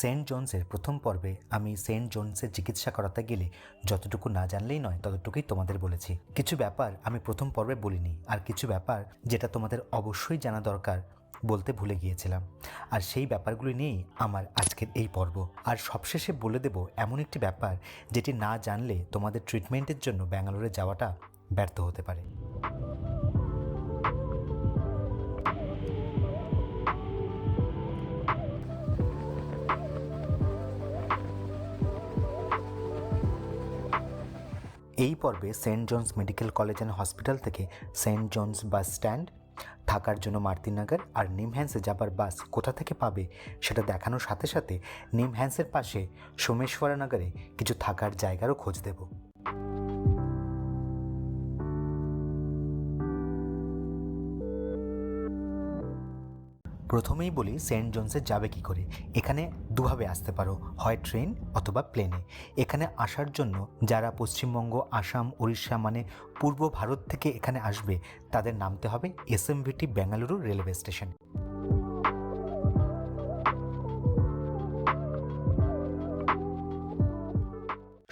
Saint জোনসের প্রথম পর্বে আমি সেন্ট জোনসের চিকিৎসা করাতে গেলে যতটুকু না জানলেই নয়, ততটুকুই তোমাদের বলেছি। কিছু ব্যাপার আমি প্রথম পর্বে বলিনি, আর কিছু ব্যাপার যেটা তোমাদের অবশ্যই জানা দরকার বলতে ভুলে গিয়েছিলাম। আর সেই ব্যাপারগুলি নিয়েই আমার আজকের এই পর্ব। আর সবশেষে বলে দেব এমন একটি ব্যাপার যেটি না জানলে তোমাদের ট্রিটমেন্টের জন্য ব্যাঙ্গালোরে যাওয়াটা ব্যর্থ হতে পারে। এই পর্বে Saint John's Medical College and Hospital থেকে সেন্ট জনস বাস স্ট্যান্ড, থাকার জন্য মার্তিনগর আর নিমহ্যান্সে যাবার বাস কোথা থেকে পাবে সেটা দেখানোর সাথে সাথে নিমহ্যান্সের পাশে সোমেশ্বরানগরে কিছু থাকার জায়গারও খোঁজ দেব। প্রথমেই বলি সেন্ট জোনসে যাবে কি করে? এখানে দুভাবে আসতে পারো, হয় ট্রেন অথবা প্লেনে। এখানে আসার জন্য যারা পশ্চিমবঙ্গ, আসাম, উড়িষ্যা মানে পূর্ব ভারত থেকে এখানে আসবে, তাদের নামতে হবে এসএমভিটি বেঙ্গালুরু রেলওয়ে স্টেশন।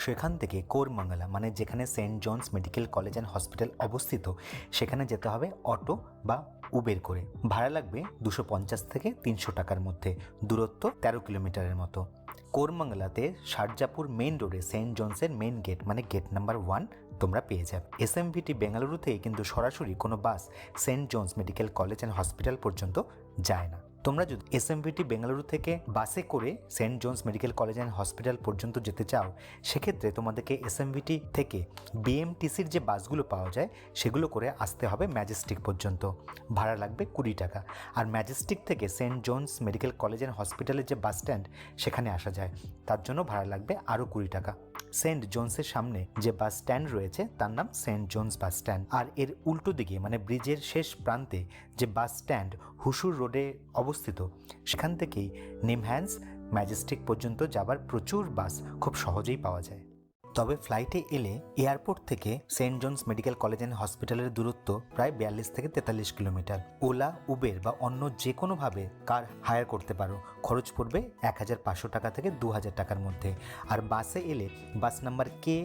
সেখান থেকে কোরমাঙ্গলা মানে যেখানে Saint John's Medical College and Hospital অবস্থিত, সেখানে যেতে হবে অটো বা উবের করে। ভাড়া লাগবে দুশো পঞ্চাশ থেকে তিনশো টাকার মধ্যে। দূরত্ব তেরো কিলোমিটারের মতো। কোরমাংলাতে শারজাপুর মেন রোডে সেন্ট জনসের মেন গেট মানে গেট নাম্বার ওয়ান, তোমরা পেয়ে যাবে। এস এম বেঙ্গালুরু থেকে কিন্তু সরাসরি কোনো bus Saint John's Medical College and Hospital পর্যন্ত যায় না। তোমরা যদি এসএমভিটি বেঙ্গালুরু থেকে বাসে করে Saint John's Medical College and Hospital পর্যন্ত যেতে চাও, সেক্ষেত্রে তোমাদেরকে এসএমভিটি থেকে বিএমটিসির যে বাসগুলো পাওয়া যায়, সেগুলো করে আসতে হবে ম্যাজেস্টিক পর্যন্ত। ভাড়া লাগবে কুড়ি টাকা। আর ম্যাজেস্টিক থেকে Saint John's Medical College and হসপিটালের যে বাস স্ট্যান্ড সেখানে আসা যায়। তার জন্য ভাড়া লাগবে আরও কুড়ি টাকা। সেন্ট জোনসের সামনে যে বাস স্ট্যান্ড রয়েছে, তার নাম সেন্ট জোনস বাস স্ট্যান্ড। আর এর উল্টো দিকে মানে ব্রিজের শেষ প্রান্তে যে বাস স্ট্যান্ড, হুসুর রোডে অবস্থিত, সেখান থেকেই নিমহ্যান্স ম্যাজেস্টিক পর্যন্ত যাবার প্রচুর বাস খুব সহজেই পাওয়া যায়। তবে ফ্লাইটে এলে এয়ারপোর্ট থেকে Saint John's Medical College and হসপিটালের দূরত্ব প্রায় বিয়াল্লিশ থেকে তেতাল্লিশ কিলোমিটার। ওলা, উবের বা অন্য যে কোনোভাবে কার হায়ার করতে পারো। খরচ পড়বে এক হাজার পাঁচশো টাকা থেকে দু হাজার টাকার মধ্যে। আর বাসে এলে bus number K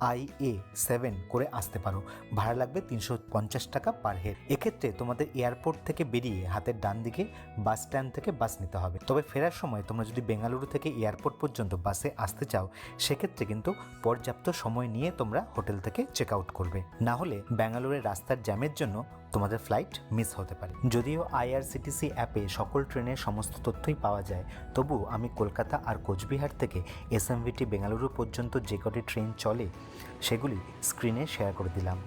I A seven করে আসতে পারো। ভাড়া লাগবে তিনশো পঞ্চাশ টাকা পার হেড। এক্ষেত্রে তোমাদের এয়ারপোর্ট থেকে বেরিয়ে হাতের ডান দিকে বাস স্ট্যান্ড থেকে বাস নিতে হবে। তবে ফেরার সময় তোমরা যদি বেঙ্গালুরু থেকে এয়ারপোর্ট পর্যন্ত বাসে আসতে চাও, সেক্ষেত্রে কিন্তু পর্যাপ্ত সময় নিয়ে তোমরা হোটেল থেকে চেক আউট করবে। না হলে ব্যাঙ্গালোরের রাস্তার জ্যামের জন্য তোমাদের ফ্লাইট মিস হতে পারে। যদিও আইআরসিটিসি অ্যাপে সকল ট্রেনের সমস্ত তথ্যই পাওয়া যায়, তবু আমি কলকাতা আর কোচবিহার থেকে এসএমভিটি বেঙ্গালুরু পর্যন্ত যে কটি ট্রেন চলে, সেগুলি স্ক্রিনে শেয়ার করে দিলাম।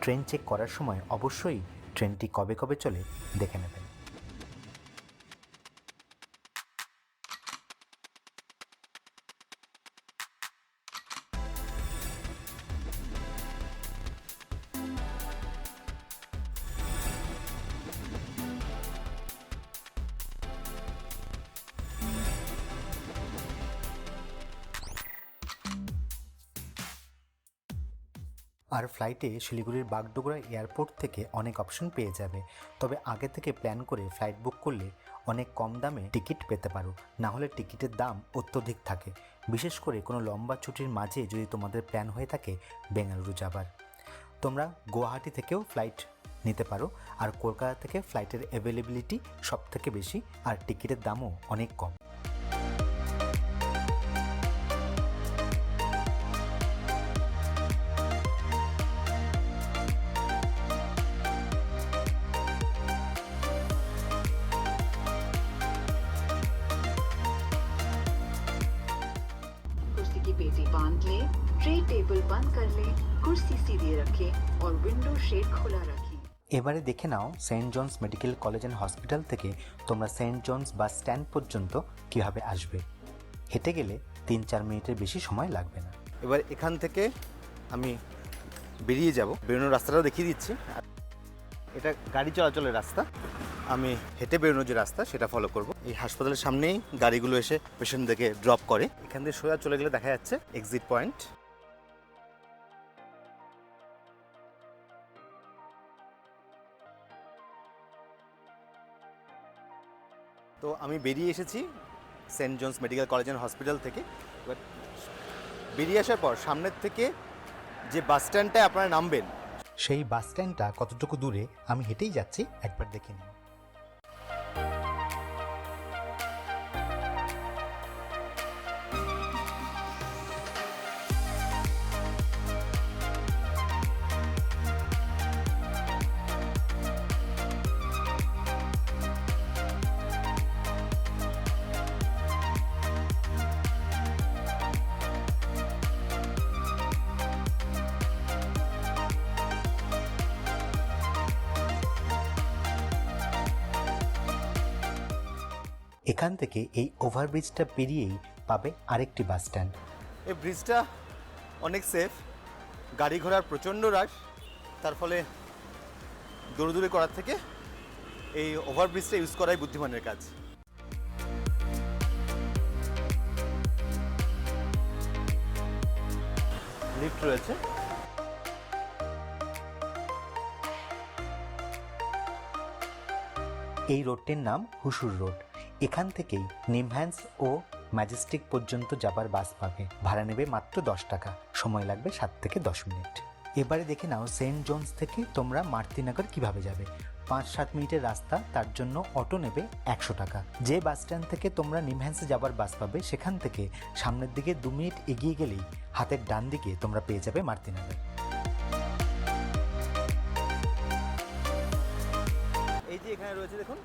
ট্রেন চেক করার সময় অবশ্যই ট্রেনটি কবে কবে চলে, দেখে নেবেন। আর ফ্লাইটে শিলিগুড়ির বাগডোগরা এয়ারপোর্ট থেকে অনেক অপশন পেয়ে যাবে। তবে আগে থেকে প্ল্যান করে ফ্লাইট বুক করলে অনেক কম দামে টিকিট পেতে পারো। না হলে টিকিটের দাম অত্যধিক থাকে। বিশেষ করে কোনো লম্বা ছুটির মাঝে যদি তোমাদের প্ল্যান হয়ে থাকে বেঙ্গালুরু যাবার। তোমরা গুয়াহাটি থেকেও ফ্লাইট নিতে পারো আর কলকাতা থেকে ফ্লাইটের অ্যাভেলেবিলিটি সব থেকে বেশি আর টিকিটের দামও অনেক কম। सीधी रखें और विंडो शेड खुला रखें এবারে দেখে নাও saint John's medical college and hospital থেকে তোমরা সেন্ট জনস বাস স্ট্যান্ড পর্যন্ত কিভাবে আসবে হেঁটে গেলে তিন চার মিনিটের বেশি সময় লাগবে না এবার এখান থেকে আমি বেরিয়ে যাব বেরোনোর রাস্তাটাও দেখিয়ে দিচ্ছি এটা গাড়ি চলাচলের রাস্তা আমি হেঁটে বেরোনোর যে রাস্তা সেটা ফলো করব এই হাসপাতালের সামনেই গাড়িগুলো এসে পেশেন্টদেরকে ড্রপ করে এখান থেকে সোজা চলে গেলে দেখা যাচ্ছে এক্সিট পয়েন্ট আমি বেরিয়ে এসেছি Saint John's Medical College and Hospital থেকে। এবার বেরিয়ে আসার পর সামনের থেকে যে বাস স্ট্যান্ডটায় আপনারা নামবেন, সেই বাস স্ট্যান্ডটা কতটুকু দূরে আমি হেঁটেই যাচ্ছি, একবার দেখে নিন। এখান থেকে এই ওভারব্রিজটা পেরিয়েই পাবে আরেকটি বাস স্ট্যান্ড। এই ব্রিজটা অনেক সেফ গাড়ি ঘোড়ার প্রচণ্ড রাশ তার ফলে দৌড়দৌড়ি করার থেকে এই ওভারব্রিজটা ইউজ করাই বুদ্ধিমানের কাজ। লিফট রয়েছে। এই রোডটির নাম হুসুর রোড। এখান থেকেই নিমহ্যান্স ও ম্যাজেস্টিক পর্যন্ত যাবার বাস পাবে। ভাড়া নেবে মাত্র দশ টাকা। সময় লাগবে সাত থেকে দশ মিনিট। এবারে দেখে নাও সেন্ট জোন্স থেকে তোমরা মার্তিনগর কীভাবে যাবে। পাঁচ সাত মিনিটের রাস্তা, তার জন্য অটো নেবে একশো টাকা। যে বাস স্ট্যান্ড থেকে তোমরা নিমহ্যান্সে যাবার বাস পাবে, সেখান থেকে সামনের দিকে দু মিনিট এগিয়ে গেলেই হাতের ডান দিকে তোমরা পেয়ে যাবে মার্তিনগর। এই যে এখানে রয়েছে দেখুন,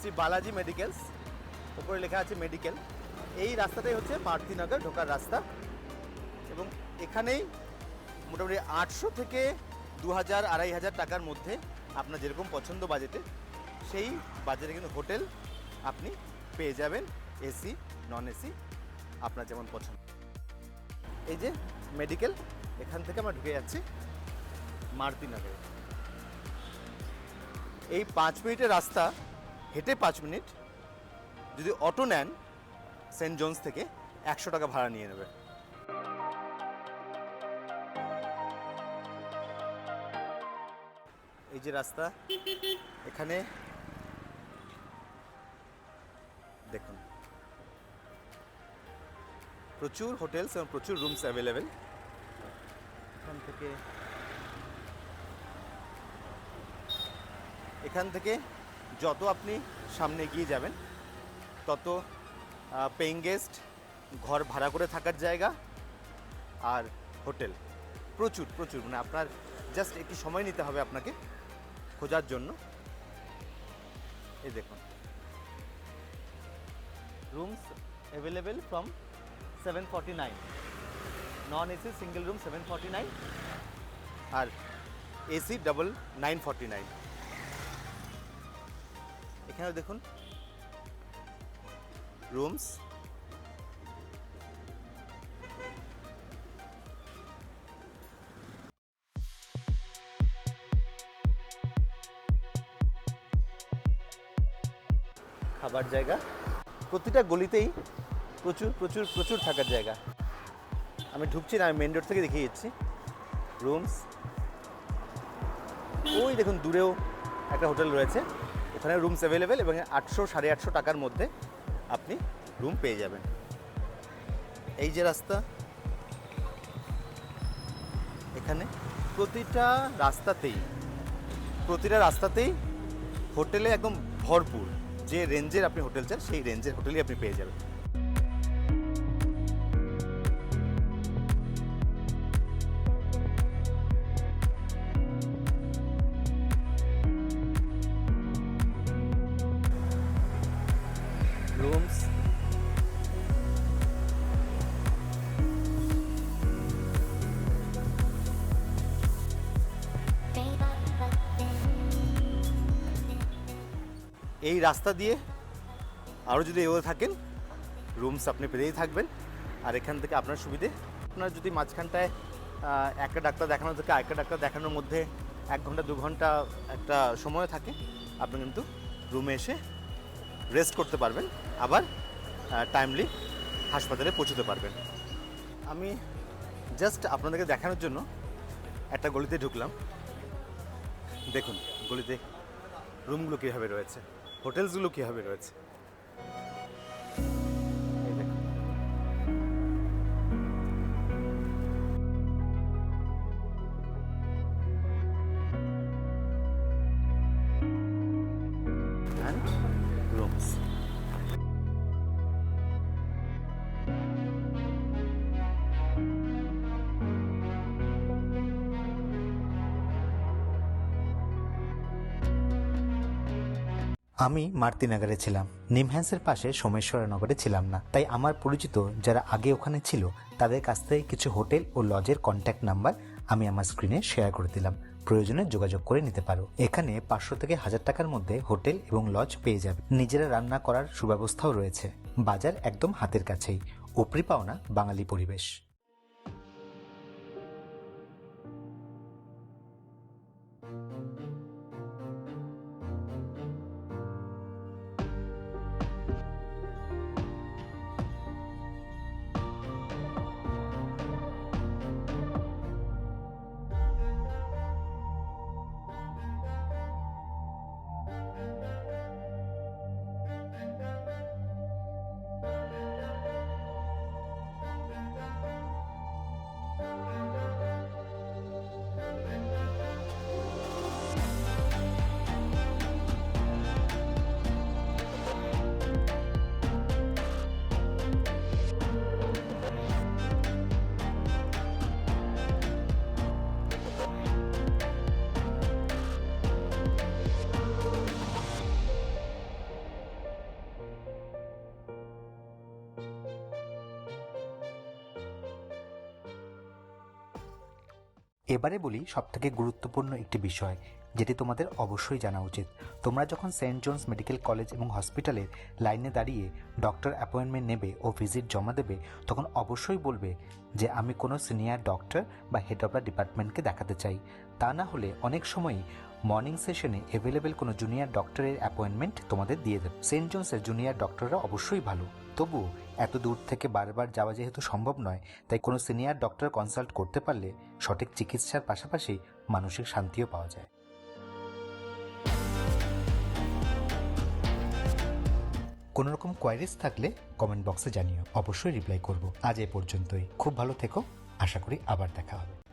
শ্রী বালাজি মেডিকেলস। উপরে লেখা আছে মেডিকেল। এই রাস্তাটাই হচ্ছে মারতিনগর ঢোকার রাস্তা। এবং এখানেই মোটামুটি আটশো থেকে দু হাজার, আড়াই হাজার টাকার মধ্যে আপনার যেরকম পছন্দ বাজেটে, সেই বাজেটে কিন্তু হোটেল আপনি পেয়ে যাবেন, এসি নন এসি আপনার যেমন পছন্দ। এই যে মেডিকেল, এখান থেকে আমরা ঢুকে যাচ্ছি মারতিনগরে এই পাঁচ মিনিটের রাস্তা, হেঁটে পাঁচ মিনিট যদি অটো নেন, সেন্ট জোন্স থেকে একশো টাকা ভাড়া নিয়ে নেবে। এই যে রাস্তা, এখানে দেখুন। প্রচুর হোটেলস এবং প্রচুর রুমস অ্যাভেলেবেল। এখান থেকে এখান থেকে যত আপনি সামনে গিয়ে যাবেন তত পেইং গেস্ট ঘর ভাড়া করে থাকার জায়গা আর হোটেল। প্রচুর প্রচুর মানে আপনার জাস্ট একটু সময় নিতে হবে আপনাকে খোঁজার জন্য। এই দেখুন। Rooms available from seven forty nine non AC single room seven forty nine R AC double nine forty nine এখানেও দেখুন রুমস? খাবার জায়গা? প্রতিটা গলিতেই প্রচুর প্রচুর প্রচুর থাকার জায়গা। আমি ঢুকছি না, আমি মেন রোড থেকে দেখিয়ে দিচ্ছি। রুমস? ওই দেখুন, দূরেও একটা হোটেল রয়েছে। ওখানে রুমস অ্যাভেলেবেল এবং আটশো, সাড়ে আটশো টাকার মধ্যে আপনি রুম পেয়ে যাবেন। এই যে রাস্তা, এখানে প্রতিটা রাস্তাতেই প্রতিটা রাস্তাতেই হোটেলে একদম ভরপুর, যে রেঞ্জের আপনি হোটেল চান, সেই রেঞ্জের হোটেলই আপনি পেয়ে যাবেন। এই রাস্তা দিয়ে আরও যদি এগোতে থাকেন রুমস আপনি পেতেই থাকবেন। আর এখান থেকে আপনার সুবিধে, আপনার যদি মাঝখানটায় একটা ডাক্তার দেখানো থেকে, আরেকটা ডাক্তার দেখানোর মধ্যে এক ঘণ্টা, দু ঘণ্টা একটা সময় থাকে, আপনি কিন্তু রুমে এসে রেস্ট করতে পারবেন, আবার টাইমলি হাসপাতালে পৌঁছতে পারবেন। আমি জাস্ট আপনাদেরকে দেখানোর জন্য একটা গলিতে ঢুকলাম। দেখুন, গলিতে রুমগুলো কীভাবে রয়েছে। হোটেলসগুলো কীভাবে রয়েছে and rooms. আমি মার্তিনগরে ছিলাম। নিমহ্যান্সের পাশে সোমেশ্বর নগরে ছিলাম না। তাই আমার পরিচিত যারা আগে ওখানে ছিল, তাদের কাছ থেকে কিছু হোটেল ও লজের কন্ট্যাক্ট নাম্বার আমি আমার স্ক্রিনে শেয়ার করে দিলাম। প্রয়োজনে যোগাযোগ করে নিতে পারো। এখানে পাঁচশো থেকে হাজার টাকার মধ্যে হোটেল এবং লজ পেয়ে যাবে। নিজেরা রান্না করার সুব্যবস্থাও রয়েছে। বাজার একদম হাতের কাছেই। উপরি পাওনা বাঙালি পরিবেশ। এবারে বলি সবথেকে গুরুত্বপূর্ণ একটি বিষয়, যেটি তোমাদের অবশ্যই জানা উচিত। তোমরা যখন সেন্ট জোন্স মেডিকেল কলেজ এবং হসপিটালের লাইনে দাঁড়িয়ে ডক্টর অ্যাপয়েন্টমেন্ট নেবে ও ভিজিট জমা দেবে, তখন অবশ্যই বলবে যে আমি কোনো সিনিয়র ডক্টর বা হেড অফ দ্য ডিপার্টমেন্টকে দেখাতে চাই। তা না হলে অনেক সময়ই মর্নিং সেশনে অ্যাভেলেবেল কোনো জুনিয়র ডক্টরের অ্যাপয়েন্টমেন্ট তোমাদের দিয়ে দেবে। সেন্ট জোন্সের জুনিয়র ডক্টররা অবশ্যই ভালো। তবুও এত দূর থেকে বারবার যাওয়া যেহেতু সম্ভব নয়, তাই কোনো সিনিয়র ডক্টর কনসাল্ট করতে পারলে সঠিক চিকিৎসার পাশাপাশি মানসিক শান্তিও পাওয়া যায়। কোনো রকম কোয়ারিজ থাকলে কমেন্ট বক্সে জানিও। অবশ্যই রিপ্লাই করব। আজ এ পর্যন্তই। খুব ভালো থেকো। আশা করি আবার দেখা হবে।